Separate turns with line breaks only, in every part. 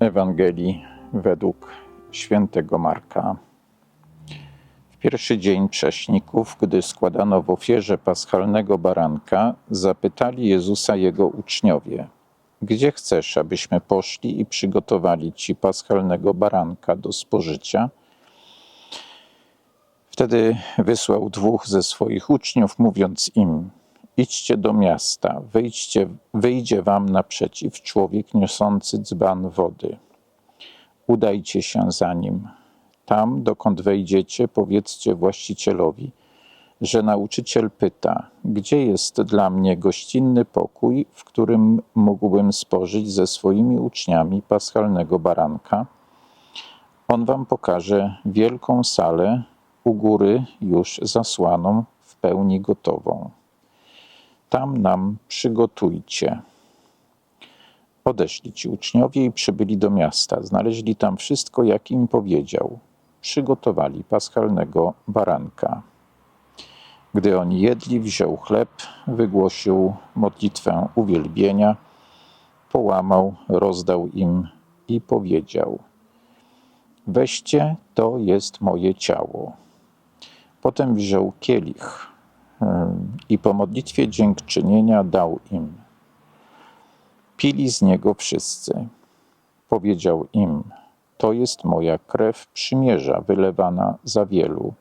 Ewangelii według świętego Marka. W pierwszy dzień prześników, gdy składano w ofierze paschalnego baranka, zapytali Jezusa jego uczniowie: Gdzie chcesz, abyśmy poszli i przygotowali ci paschalnego baranka do spożycia? Wtedy wysłał dwóch ze swoich uczniów, mówiąc im: Idźcie do miasta, wyjdźcie, wyjdzie wam naprzeciw człowiek niosący dzban wody. Udajcie się za nim. Tam, dokąd wejdziecie, powiedzcie właścicielowi, że nauczyciel pyta, gdzie jest dla mnie gościnny pokój, w którym mógłbym spożyć ze swoimi uczniami paschalnego baranka. On wam pokaże wielką salę u góry już zasłaną, w pełni gotową. Tam nam przygotujcie. Odeszli ci uczniowie i przybyli do miasta. Znaleźli tam wszystko, jak im powiedział. Przygotowali paschalnego baranka. Gdy oni jedli, wziął chleb, wygłosił modlitwę uwielbienia, połamał, rozdał im i powiedział: Weźcie, to jest moje ciało. Potem wziął kielich i po modlitwie dziękczynienia dał im. Pili z niego wszyscy. Powiedział im: To jest moja krew przymierza, wylewana za wielu.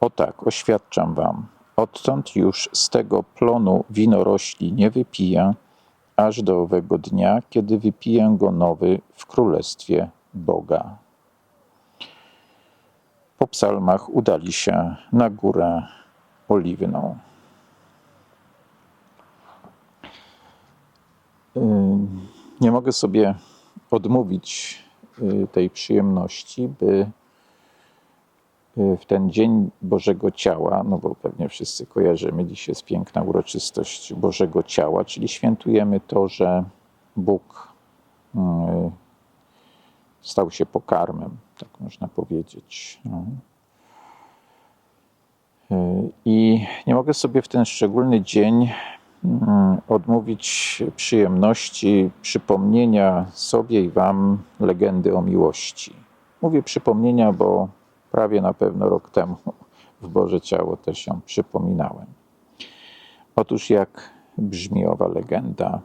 O tak, oświadczam wam, odtąd już z tego plonu winorośli nie wypiję, aż do owego dnia, kiedy wypiję go nowy w królestwie Boga. Po psalmach udali się na górę oliwną. Nie mogę sobie odmówić y, tej przyjemności, by y, w ten dzień Bożego Ciała, no bo pewnie wszyscy kojarzymy, dziś jest piękna uroczystość Bożego Ciała, czyli świętujemy to, że Bóg y, stał się pokarmem, tak można powiedzieć. No. I nie mogę sobie w ten szczególny dzień mm, odmówić przyjemności przypomnienia sobie i Wam legendy o miłości. Mówię przypomnienia, bo prawie na pewno rok temu w Boże Ciało też ją przypominałem. Otóż jak brzmi owa legenda?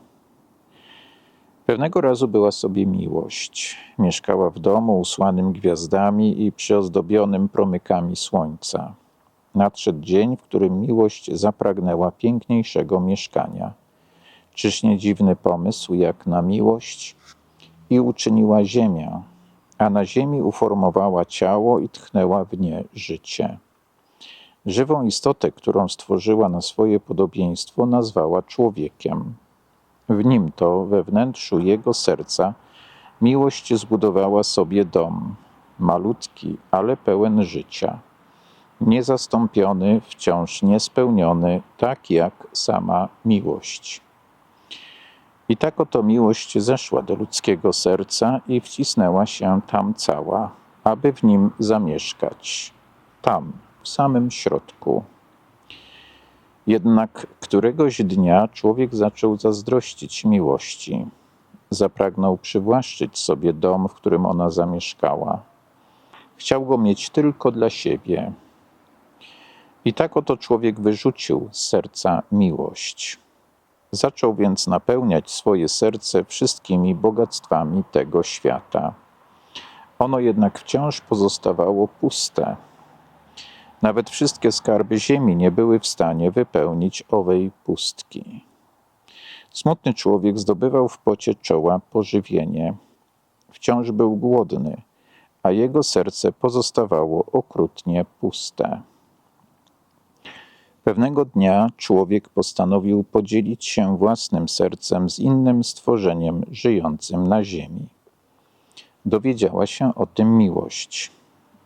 Pewnego razu była sobie miłość. Mieszkała w domu usłanym gwiazdami i przyozdobionym promykami słońca. Nadszedł dzień, w którym miłość zapragnęła piękniejszego mieszkania. Czyż nie dziwny pomysł, jak na miłość? I uczyniła ziemię, a na ziemi uformowała ciało i tchnęła w nie życie. Żywą istotę, którą stworzyła na swoje podobieństwo, nazwała człowiekiem. W nim to, we wnętrzu jego serca, miłość zbudowała sobie dom, malutki, ale pełen życia niezastąpiony, wciąż niespełniony, tak jak sama miłość. I tak oto miłość zeszła do ludzkiego serca i wcisnęła się tam cała, aby w nim zamieszkać, tam, w samym środku. Jednak któregoś dnia człowiek zaczął zazdrościć miłości. Zapragnął przywłaszczyć sobie dom, w którym ona zamieszkała. Chciał go mieć tylko dla siebie, i tak oto człowiek wyrzucił z serca miłość. Zaczął więc napełniać swoje serce wszystkimi bogactwami tego świata. Ono jednak wciąż pozostawało puste. Nawet wszystkie skarby ziemi nie były w stanie wypełnić owej pustki. Smutny człowiek zdobywał w pocie czoła pożywienie. Wciąż był głodny, a jego serce pozostawało okrutnie puste. Pewnego dnia człowiek postanowił podzielić się własnym sercem z innym stworzeniem żyjącym na ziemi. Dowiedziała się o tym miłość.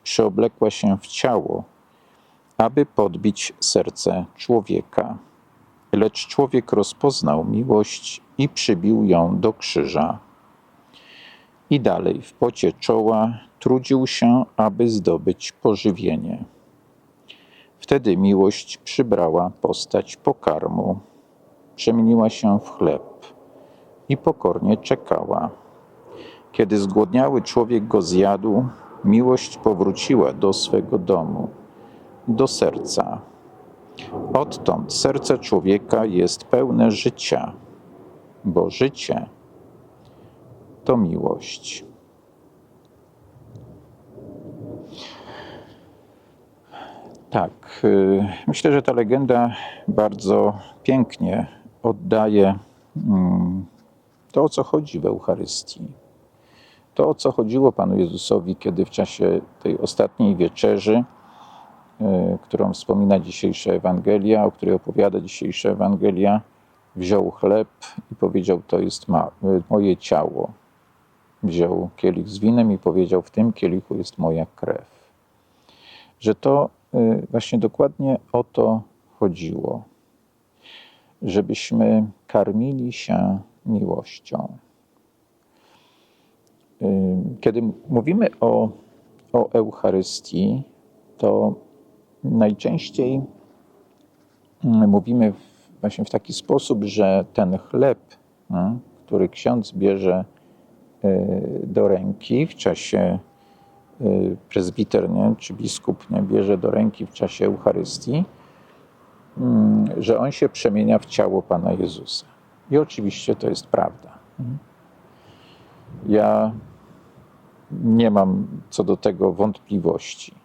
Przeoblekła się w ciało, aby podbić serce człowieka. Lecz człowiek rozpoznał miłość i przybił ją do krzyża. I dalej w pocie czoła trudził się, aby zdobyć pożywienie. Wtedy miłość przybrała postać pokarmu, przemieniła się w chleb i pokornie czekała. Kiedy zgłodniały człowiek go zjadł, miłość powróciła do swego domu, do serca. Odtąd serce człowieka jest pełne życia, bo życie to miłość. Tak, y, myślę, że ta legenda bardzo pięknie oddaje mm, to, o co chodzi w Eucharystii. To, o co chodziło Panu Jezusowi, kiedy w czasie tej ostatniej wieczerzy, y, którą wspomina dzisiejsza Ewangelia, o której opowiada dzisiejsza Ewangelia, wziął chleb i powiedział: To jest y, moje ciało. Wziął kielich z winem i powiedział: W tym kielichu jest moja krew. Że to właśnie dokładnie o to chodziło, żebyśmy karmili się miłością. Y, kiedy mówimy o, o Eucharystii, to najczęściej mm, mówimy właśnie w taki sposób, że ten chleb, mm, który ksiądz bierze y, do ręki w czasie Y, prezbiter nie, czy biskup nie, bierze do ręki w czasie Eucharystii, mm, że on się przemienia w ciało Pana Jezusa. I oczywiście to jest prawda. Ja nie mam co do tego wątpliwości,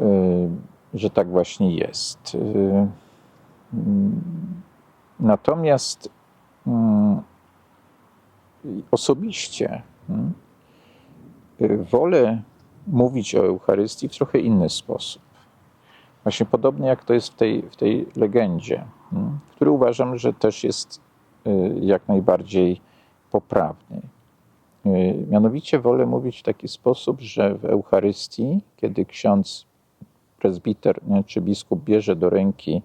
y, że tak właśnie jest. Y, mm, natomiast mm, osobiście wolę mówić o Eucharystii w trochę inny sposób. Właśnie podobnie jak to jest w tej, w tej legendzie, hmm, który uważam, że też jest y, jak najbardziej poprawny. Y, mianowicie wolę mówić w taki sposób, że w Eucharystii, kiedy ksiądz, prezbiter czy biskup bierze do ręki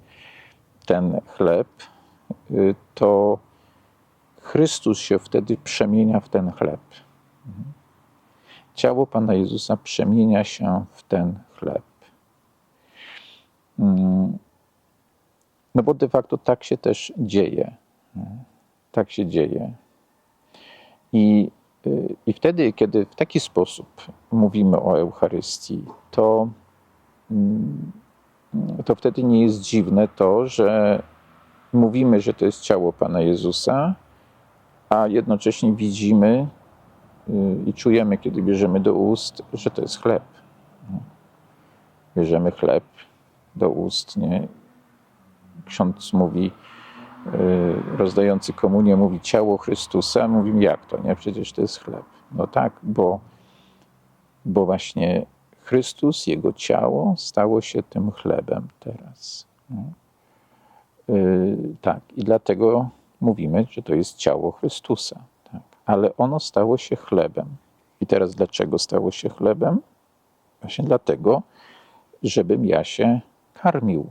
ten chleb, y, to Chrystus się wtedy przemienia w ten chleb. Ciało Pana Jezusa przemienia się w ten chleb. Mm. No bo de facto tak się też dzieje. Tak się dzieje. I, y, I wtedy, kiedy w taki sposób mówimy o Eucharystii, to, mm, to wtedy nie jest dziwne to, że mówimy, że to jest ciało Pana Jezusa, a jednocześnie widzimy i czujemy, kiedy bierzemy do ust, że to jest chleb. Bierzemy chleb do ust, nie? Ksiądz mówi, y, rozdający komunię mówi ciało Chrystusa, mówimy jak to, nie? Przecież to jest chleb. No tak, bo, bo właśnie Chrystus, Jego ciało stało się tym chlebem teraz. Yy, tak, i dlatego mówimy, że to jest ciało Chrystusa ale ono stało się chlebem. I teraz dlaczego stało się chlebem? Właśnie dlatego, żebym ja się karmił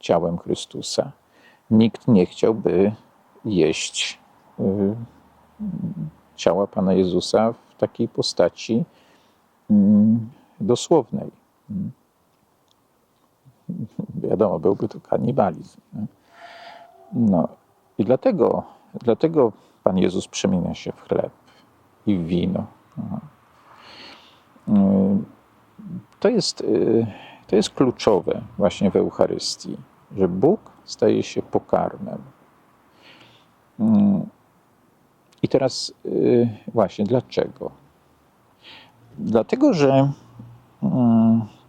ciałem Chrystusa. Nikt nie chciałby jeść y, ciała Pana Jezusa w takiej postaci mm, dosłownej. Wiadomo, byłby to kanibalizm. No i dlatego, dlatego Pan Jezus przemienia się w chleb i w wino. Y, to jest, y, to jest kluczowe właśnie w Eucharystii, że Bóg staje się pokarmem. Y, I teraz właśnie dlaczego? Dlatego, że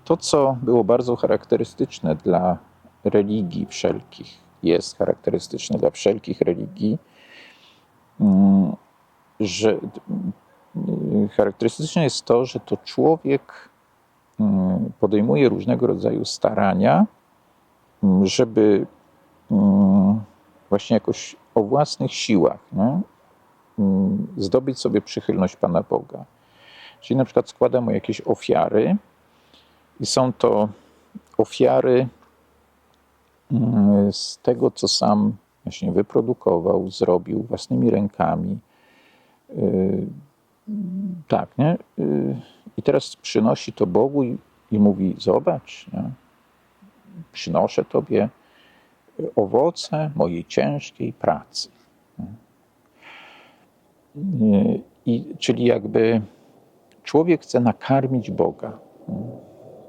to, co było bardzo charakterystyczne dla religii wszelkich, jest charakterystyczne dla wszelkich religii, że mm, charakterystyczne jest to, że to człowiek mm, podejmuje różnego rodzaju starania, żeby właśnie jakoś o własnych siłach nie? zdobyć sobie przychylność Pana Boga. Czyli na przykład składa mu jakieś ofiary i są to ofiary z tego, co sam właśnie wyprodukował, zrobił własnymi rękami. Yy, tak, nie? Yy, I teraz przynosi to Bogu i, i mówi: Zobacz, nie? przynoszę Tobie owoce mojej ciężkiej pracy. Yy, i, czyli jakby człowiek chce nakarmić Boga.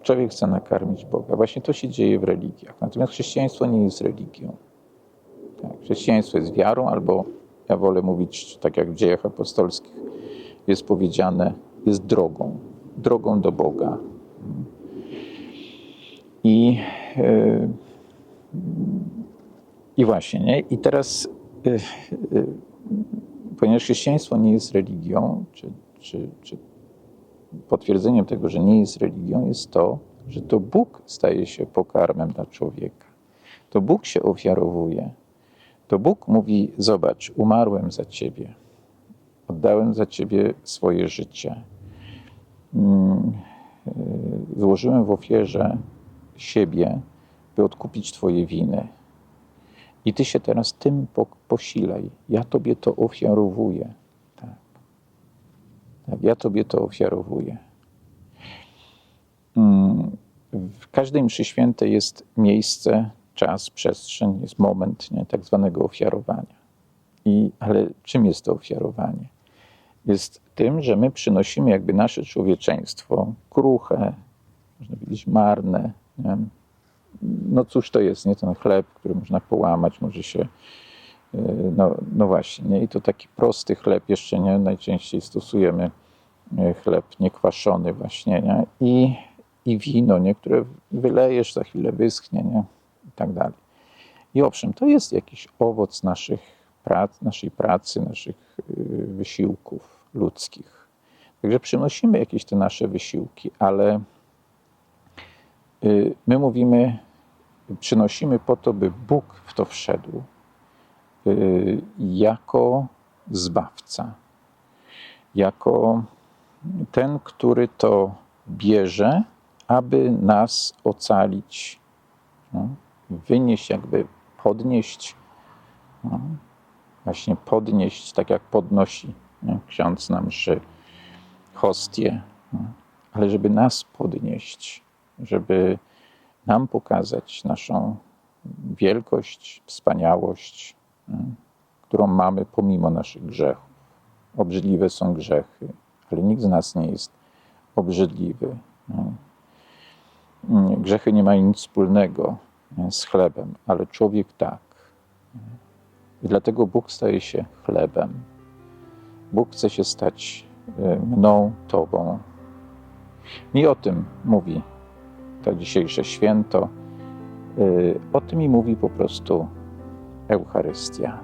Człowiek chce nakarmić Boga. Właśnie to się dzieje w religiach. Natomiast chrześcijaństwo nie jest religią. Chrześcijaństwo jest wiarą, albo ja wolę mówić, tak jak w dziejach apostolskich jest powiedziane, jest drogą. Drogą do Boga. I, yy, i właśnie, nie? I teraz, yy, yy, ponieważ chrześcijaństwo nie jest religią, czy, czy, czy potwierdzeniem tego, że nie jest religią, jest to, że to Bóg staje się pokarmem dla człowieka. To Bóg się ofiarowuje. To Bóg mówi: Zobacz, umarłem za ciebie, oddałem za ciebie swoje życie. Mm, yy, Złożyłem w ofierze siebie, by odkupić Twoje winy. I Ty się teraz tym po- posilaj. Ja Tobie to ofiarowuję. Tak. tak ja Tobie to ofiarowuję. Mm, W każdej mszy świętej jest miejsce, czas, przestrzeń, jest moment nie, tak zwanego ofiarowania. I, ale czym jest to ofiarowanie? Jest tym, że my przynosimy jakby nasze człowieczeństwo, kruche, można powiedzieć marne. Nie? No cóż to jest, nie? Ten chleb, który można połamać, może się... yy, No, no właśnie, nie? I to taki prosty chleb jeszcze, nie? Najczęściej stosujemy yy, chleb niekwaszony właśnie, nie? I, i wino, nie? Które wylejesz, za chwilę wyschnie, nie? Tak dalej. I owszem, to jest jakiś owoc naszych prac, naszej pracy, naszych yy, wysiłków ludzkich. Także przynosimy jakieś te nasze wysiłki, ale y, my mówimy, przynosimy po to, by Bóg w to wszedł y, jako zbawca, jako ten, który to bierze, aby nas ocalić, no, wynieść, jakby podnieść, no, właśnie podnieść, tak jak podnosi nie, ksiądz na mszy hostię, no, ale żeby nas podnieść, żeby nam pokazać naszą wielkość, wspaniałość, nie, którą mamy pomimo naszych grzechów. Obrzydliwe są grzechy, ale nikt z nas nie jest obrzydliwy. Mm, Grzechy nie mają nic wspólnego z chlebem, ale człowiek tak. I dlatego Bóg staje się chlebem. Bóg chce się stać y, mną, Tobą. I o tym mówi to dzisiejsze święto. Y, O tym i mówi po prostu Eucharystia.